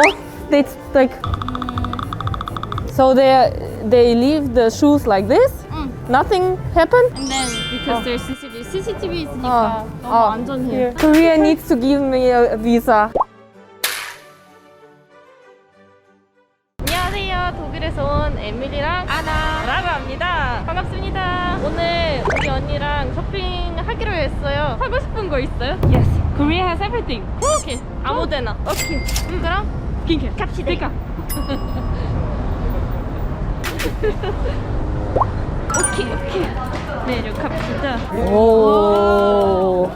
Oh, they like. So they they leave the shoes like this. 응. Nothing happened. And then because there's CCTV, CCTV 있으니까 어. 너무 어. 안전해. Here. Korea needs to give me a visa. 안녕하세요. 독일에서 온 에밀리랑 아나라고 합니다. 반갑습니다. 오늘 우리 언니랑 쇼핑하기로 했어요. 사고 싶은 거 있어요? Yes. Korea has everything. 오케이. 아무데나. 오케이. 그럼 긴케 갑시다. 그러니까. 오케이 오케이. 내려갑시다. Oh.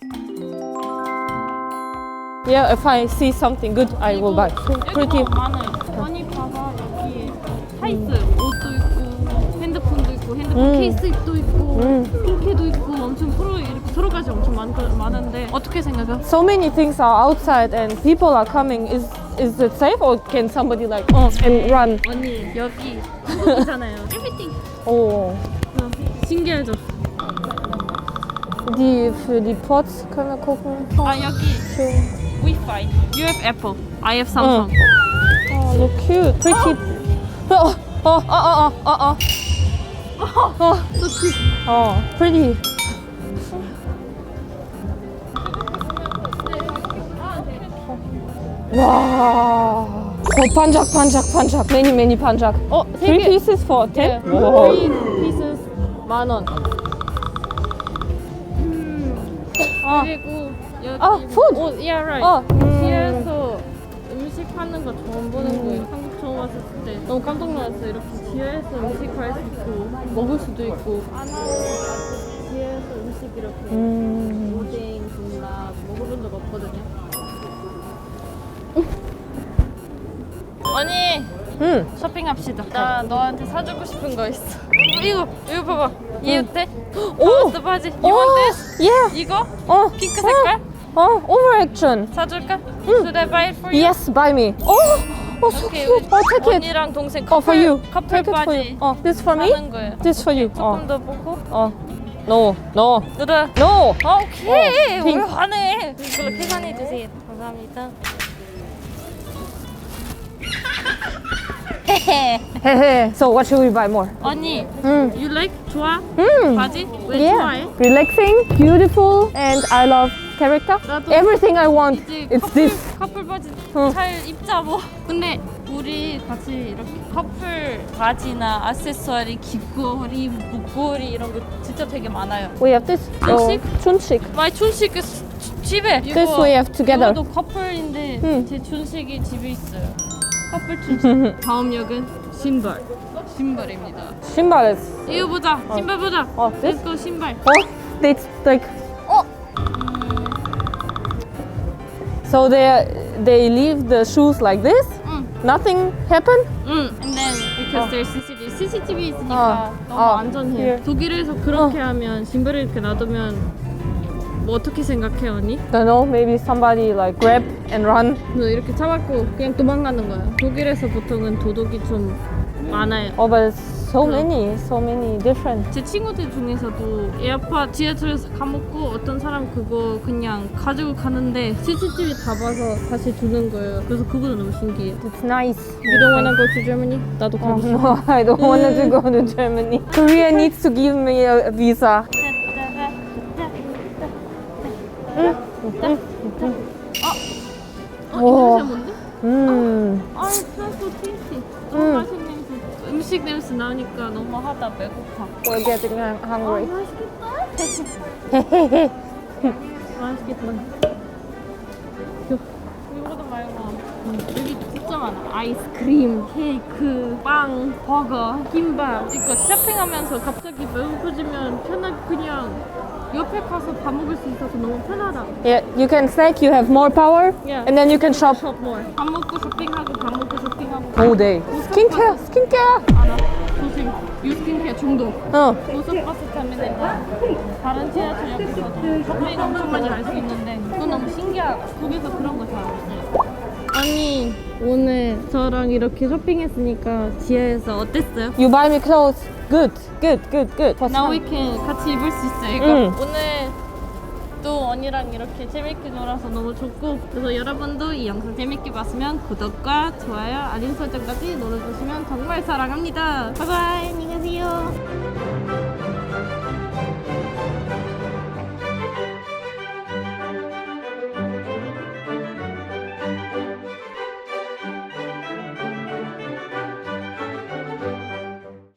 Yeah, if I see something good, I will buy. Pretty. 많아요. 언니 봐봐 여기 다 있어요. 옷도 있고 핸드폰도 있고 핸드폰 음. 케이스도 있고 음. 핑계도 있고 엄청 서로 이렇게 서로 가지 엄청 많, 많은데 어떻게 생각해? So many things are outside and people are coming. Is is it safe or can somebody like 어, and run? 언니 여기 한국이잖아요. Everything. Oh. 어, 신기하죠? Die für die Pots können wir gucken. 아 여기 Schön. Wi-Fi. You have Apple. I have Samsung. Oh, so cute. Pretty. Oh, oh, oh, oh, oh, oh. Oh, So cute. oh, pretty. Wow. Oh, panjak, panjak, panjak. Many, many panjak. Oh, three 개. pieces for ten. Yeah. Wow. Three pieces 만 원. 아, 그리고 여기 아, food. 오, yeah, right. 어, 음. 뒤에서 음식 파는 거 처음 보는 거예요. 한국 처음 왔을 때 너무 깜짝 놀랐어요. 이렇게 뒤에서 음식 팔수 있고 먹을 수도 있고 뒤에서 음식 이렇게 음. 오뎅, 군락 먹어본 적 없거든요. 언니 음. 쇼핑합시다. 나 너한테 사주고 싶은 거 있어. 이거 이거 봐봐. 이해돼? 오. 오, 바지. Oh, this? yeah. 이거 Oh, 핑크 색깔? Oh, overaction. 사줄까? Should I buy it for you? Yes, buy me. Oh, oh, so 오케이, cute. Oh, take it. 언니랑 동생 Oh, for 커플, you. 커플 Take it for 바지 you. Oh, this for me? 사는 거예요. This for you. 조금 Oh, 더 보고. oh. No, no, 누나. no. 오케이. 어, 왜. 화내? 이걸로 계산해 주세요. 감사합니다. Hehe. So what should we buy more? 언니, Mm. you like 좋아? Mm. 바지? 왜 Yeah. 좋아해? Relaxing, beautiful, and I love character. 나도 Everything I want. It's 커플, this. 커플 바지 어. 잘 입자 뭐. 근데 우리 같이 이렇게 커플 바지나 액세서리, 귀걸이, 목걸이 이런 거 진짜 되게 많아요. We have this. Chunchik? Oh, chunchik. 마이 춘식 집에 This we have together. 이거도 커플인데 응. 제 춘식이 집에 있어요. 커플 춘식. 다음 역은 신발. 신발입니다. Shimbal is. 이거 보자. 신발 보자. 어, this? Go 신발. Oh, it's like. Oh. So they they leave the shoes like this. 응. Nothing happened. 응. And then because 어. there's CCTV, CCTV 있으니까 어. 너무 어. 안전해. Here. 독일에서 그렇게 하면 신발을 이렇게 놔두면 뭐 어떻게 생각해 언니? Don't know. Maybe somebody like grab and run. 너 이렇게 잡았고 그냥 도망가는 거야. 독일에서 보통은 도둑이 좀 많아요. Oh, but so many, so many different. 제 친구들 중에서도 에어팟 지하철에서 까먹고 어떤 사람 그거 그냥 가지고 가는데 CCTV 다 봐서 다시 주는 거예요. 그래서 그거도 너무 신기해요. It's nice. You don't wanna go to Germany? 나도 Oh, 가고 싶어. no, I don't want to go to Germany. Korea needs to give me a visa. 오. 냄새 뭔데? Mm. 아, 테이스티. 너무 음. 맛있는 냄새. 음식 냄새 나니까 너무 하다 배고파. We're getting hung- 아, hungry. 맛있겠다. 맛있겠다. 요, 이거도 말고 여기 진짜 많아. 아이스크림, 케이크, 빵, 버거, 김밥. 이거 쇼핑하면서 갑자기 배고파지면 편하게 그냥 옆에 가서 밥 먹을 수 있어서 너무 편하다. Yeah, you can snack, you have more power, Yeah. and then you can shop 숍 more. 밥 먹고 쇼핑하고 밥 먹고 쇼핑하고. all day. Skincare, skincare. 알아. 조심. 유스킨케어 중독. Oh, 고속버스 타면은 다른 지하철역에서도 쇼핑 엄청 많이 할 수 있는데 그건 너무 신기하다. 거기서 그런 거 잘 안 해. 아니 오늘 저랑 이렇게 쇼핑했으니까 지하에서 어땠어요? you buy me clothes. Good, good, good, good. For Now we some. can 같이 입을 수 있어요 이거. 응. 오늘 또 언니 언니랑 이렇게 재밌게 놀아서 너무 좋고 그래서 여러분도 이 영상 재밌게 봤으면 구독과 좋아요 알림 설정까지 눌러주시면 정말 사랑합니다 바이바이